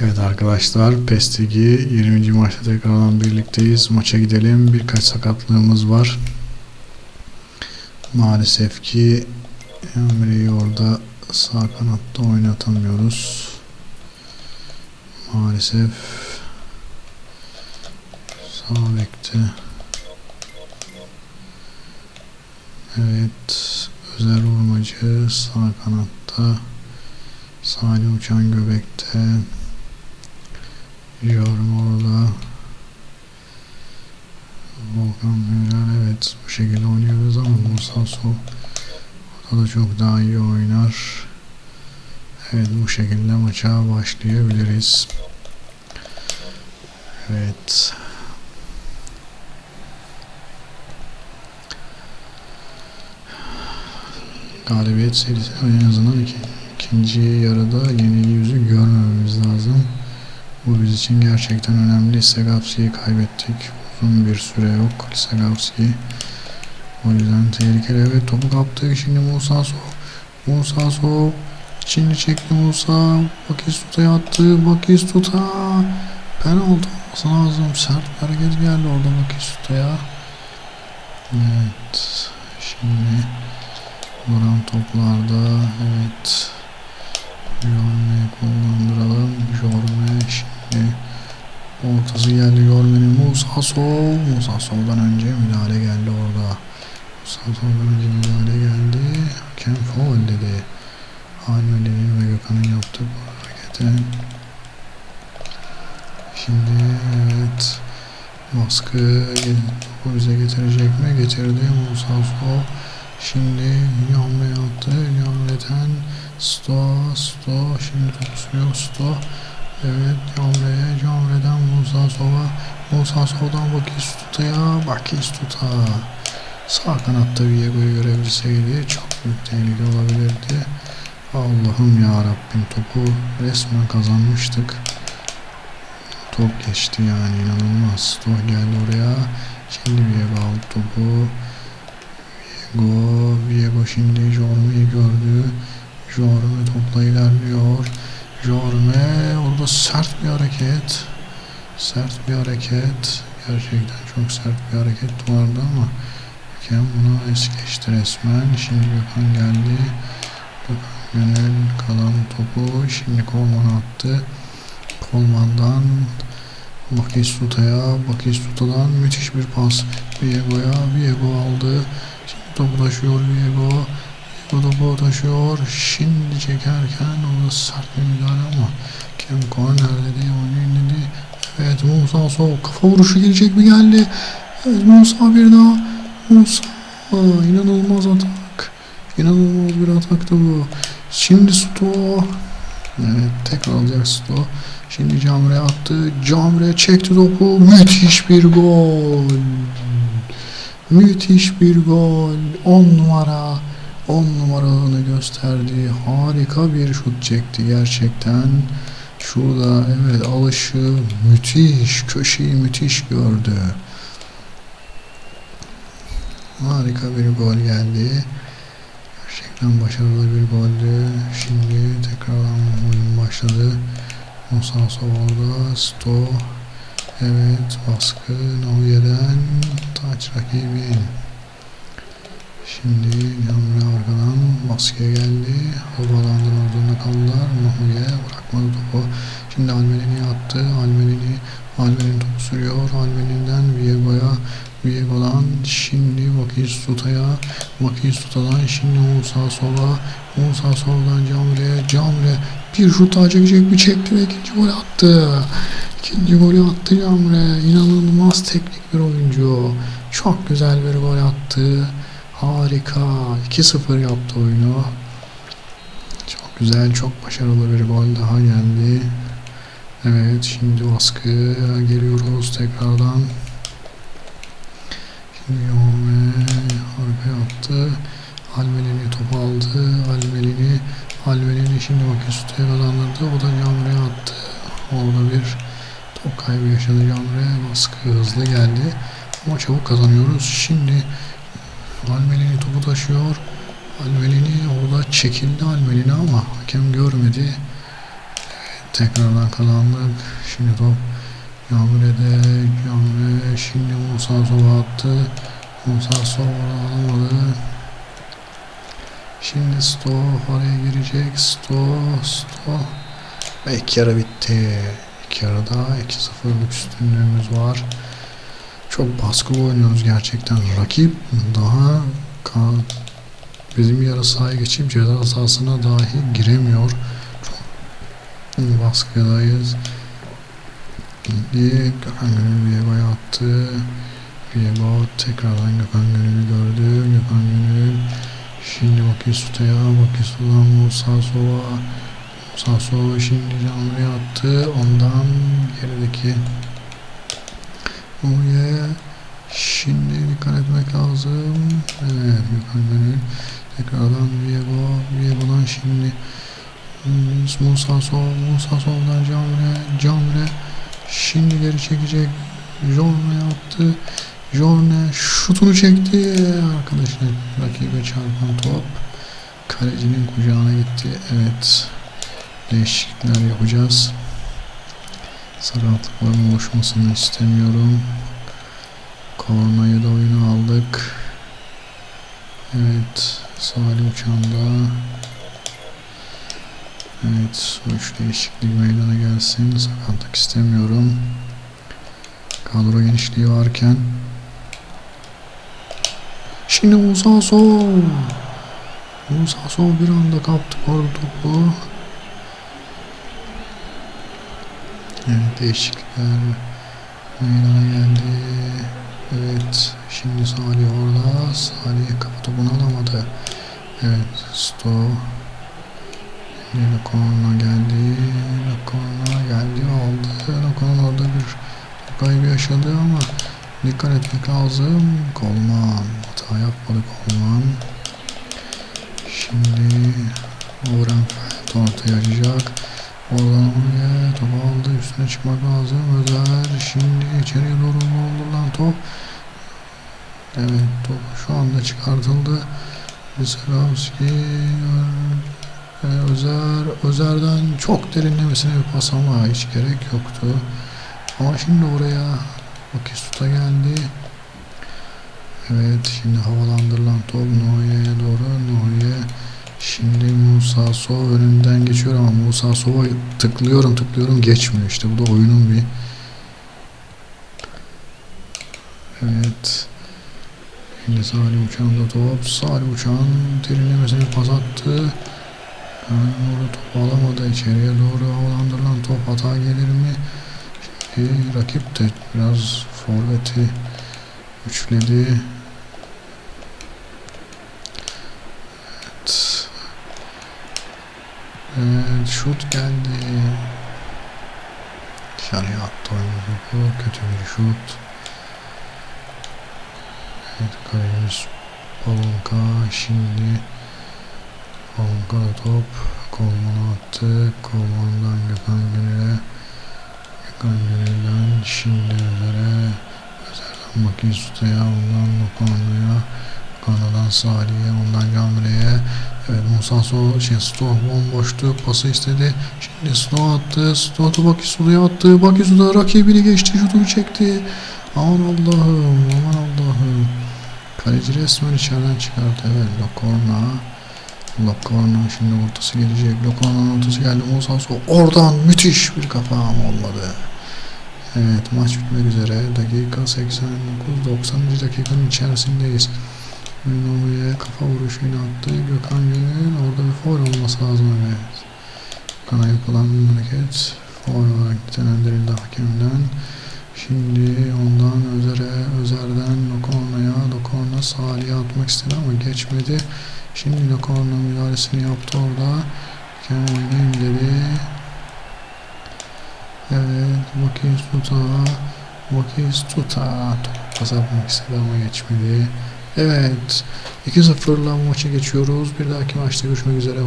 Evet arkadaşlar PES Ligi 20. maçta tekrardan birlikteyiz. Maça gidelim. Birkaç sakatlığımız var. Maalesef ki Emre'yi orada sağ kanatta oynatamıyoruz. Maalesef sağ bekte Evet Özer Vurmacı sağ kanatta Salih Uçan Göbek'te Yorum orada Volkan Müller evet bu şekilde oynuyoruz ama Musa Sol o da çok daha iyi oynar. Evet bu şekilde maça başlayabiliriz. Evet. Galibiyet serisi en azından iki, ikinci yarıda yeni yüzü görmememiz lazım. Bu biz için gerçekten önemli. Segapsi'yi kaybettik. Uzun bir süre yok Segapsi. O yüzden tehlikeli. Evet topu kaptı. Şimdi Musa So. Musa So. Şimdi çekti Musa. Bakistuta'ya attı. Bakistuta. Penaltı olması lazım. Sert hareket geldi orada Bakistuta'ya. Evet. Şimdi vuran toplarda evet Jorme'yi kullandıralım. Ortası geldi Jorme'nin Musa Sol. Musa Sol'dan önce müdahale geldi orada. Musa Sol'dan önce müdahale geldi. Hakem foul dedi. Halmeli'nin ve Gökhan'ın yaptığı bu harekete. Şimdi evet baskı topu bize getirecek mi? Getirdi Musa Sol. Şimdi Yamre attı. Yamre'den Sto, Sto. Şimdi topu sürüyor Sto. Evet Yamre'ye, Yamre'den Musa Sova. Musa Sova'dan Bakistuta'ya, Bakistuta. Sağ kanatta Viego'yu görebilseydi çok büyük tehlike olabilirdi. Allah'ım ya Rabbim topu resmen kazanmıştık. Top geçti yani inanılmaz. Sto geldi oraya. Şimdi Viego aldı topu. Viego, Viego şimdi Jorme'yi gördü. Jorme topla ilerliyor. Jorme orada sert bir hareket. Sert bir hareket. Gerçekten çok sert bir hareket vardı ama hakem bunu es geçti resmen. Şimdi Gökhan geldi. Gökhan Gönül kalan topu şimdi Kolman attı. Kolman'dan Bakistuta'ya, Bakistuta'dan müthiş bir pas. Viego'ya, Viego aldı. Şimdi topu taşıyor Viego. Topu taşıyor. Şimdi çekerken orada sert bir müdahale ama Kem korner dedi, oynayın dedi. Evet Musa Sol kafa vuruşu gelecek mi geldi? Evet Musa bir daha. Musa inanılmaz atak. İnanılmaz bir ataktı bu. Şimdi Sto. Evet tekrar alacak Sto. Şimdi Camre attı. Camre çekti topu. Müthiş bir gol. Müthiş bir gol. 10 numara. 10 numaralığını gösterdi. Harika bir şut çekti gerçekten. Şurada evet alışı müthiş. Köşeyi müthiş gördü. Harika bir gol geldi. Gerçekten başarılı bir goldü. Şimdi tekrardan oyun başladı. Musa orada. Sto. Evet baskı Noviye'den taç rakibin. Şimdi Yamre arkadan baskıya geldi. Havalandırma zorunda kaldılar. Nohuye bırakmadı topu. Şimdi Almelini attı. Almelini Almelin topu sürüyor. Almelin'den Viego'ya Viego'dan şimdi Bakistuta'ya Bakistuta'dan şimdi Musa Sol'a Musa Sol'dan Camre'ye Camre bir şut daha çekecek mi çekti ve ikinci gol attı. İkinci golü attı Camre. İnanılmaz teknik bir oyuncu. Çok güzel bir gol attı. Harika. 2-0 yaptı oyunu. Çok güzel, çok başarılı bir gol daha geldi. Evet, şimdi baskıya geliyoruz tekrardan. Şimdi Yome arkaya attı. Almelini topu aldı. Almelini Almelini şimdi Baküstü'ye kazandırdı. O da Camre'ye attı. Orada bir top kaybı yaşadı Camre. Baskı hızlı geldi. Ama çabuk kazanıyoruz. Şimdi Almelini topu taşıyor. Almelini orada çekildi Almelini ama hakem görmedi. Tekrardan kazandık. Şimdi top Yamre'de. Yamre şimdi Musa Sova attı. Musa Sova alamadı. Şimdi Sto oraya girecek. Sto, Sto. Ve iki yarı bitti. İki yarıda 2-0'lık üstünlüğümüz var. Çok baskılı oynuyoruz gerçekten. Rakip daha bizim yarı sahaya geçip ceza sahasına dahi giremiyor. Çok baskıdayız. Şimdi Gökhan Gönül Viego'ya attı. Viego tekrardan Gökhan Gönül'ü gördü. Gökhan Gönül Şimdi Bakisuta'ya, Bakisuta'dan Musa Sova Musa Sova şimdi Canlı'ya attı. Ondan gerideki Uye Şimdi dikkat etmek lazım. Evet Gökhan Gönül Tekrardan Viego Viego'dan şimdi. Hmm, Musa Sova Musa Sova'dan Camre Camre Şimdi geri çekecek. Jorne yaptı. Jorne şutunu çekti. Arkadaşlar rakibe çarpan top kalecinin kucağına gitti. Evet değişiklikler yapacağız sakatlıkların oluşmasını istemiyorum. Kornayı da oyuna aldık. Evet Salih Uçan'da evet üç değişiklik meydana gelsin. Sakatlık istemiyorum. Kadro genişliği varken. Şimdi. Musa Sol. Bir anda kaptı orada topu. Evet değişiklikler meydana geldi. Evet şimdi Salih orada. Salih kafa topunu alamadı. Evet Sto. Lakon'a geldi. Lakon'a geldi aldı. Lakon orada bir kaybı yaşadı ama dikkat etmek lazım. Kolman hata yapmadı Kolman. Şimdi Orhan Felt ortaya açacak. Oradan oraya top aldı. Üstüne çıkmak lazım. Özer şimdi içeriye doğru doldurulan top. Evet top şu anda çıkartıldı. Veselovski e, Özer Özer'den çok derinlemesine bir pas ama hiç gerek yoktu. Ama şimdi oraya Bakisuta geldi. Evet şimdi havalandırılan top Neuer'e doğru. Neuer şimdi Musa Sov önünden geçiyor ama Musa Sov'a tıklıyorum tıklıyorum geçmiyor. İşte bu da oyunun bir Evet. Şimdi Salih Uçan'da top. Salih Uçan derinlemesine pas attı. Yani top alamadı. İçeriye doğru havalandırılan top hata gelir mi? Şimdi rakip de biraz forveti üçledi. Evet, şut geldi. Dışarıya attı oyunu topu. Kötü bir şut. Evet, kalemiz Balonka. Şimdi Balonka da top. Kolman'a attı. Kolman'dan Gökhan Gönül'e. Gökhan Gönül'den şimdi Özer'e. Özer'den Bakisuta'ya. Ondan Lokana'ya. Lokana'dan Salih'e. Ondan Camre'ye. Evet Musa So, şey, Sto bomboştu. Pası istedi. Şimdi Sto attı. Sto da Bakisu'ya attı. Bakisu da rakibini geçti. Şutunu çekti. Aman Allah'ım. Aman Allah'ım. Kaleci resmen içeriden çıkarttı. Evet Lokorna. Lokorna şimdi ortası gelecek. Lokorna'nın ortası geldi. Musa So oradan müthiş bir kafa olmadı. Evet maç bitmek üzere. Dakika 89 90. dakikanın içerisindeyiz. Ünlü'ye kafa vuruşuyla attı. Gökhan Gönül orada bir foul olması lazım evet. Gökhan'a yapılan hareket foul olarak nitelendirildi hakemden. Şimdi ondan Özer'e, Özer'den Lokorna'ya, Lokorna Salih'e atmak istedi ama geçmedi. Şimdi Lokorna müdahalesini yaptı orada. Kendini indirdi. Evet, Vakis Tuta, Vakis Tuta. Top pas atmak istedi ama geçmedi. Evet. 2-0'la maça geçiyoruz. Bir dahaki maçta görüşmek üzere.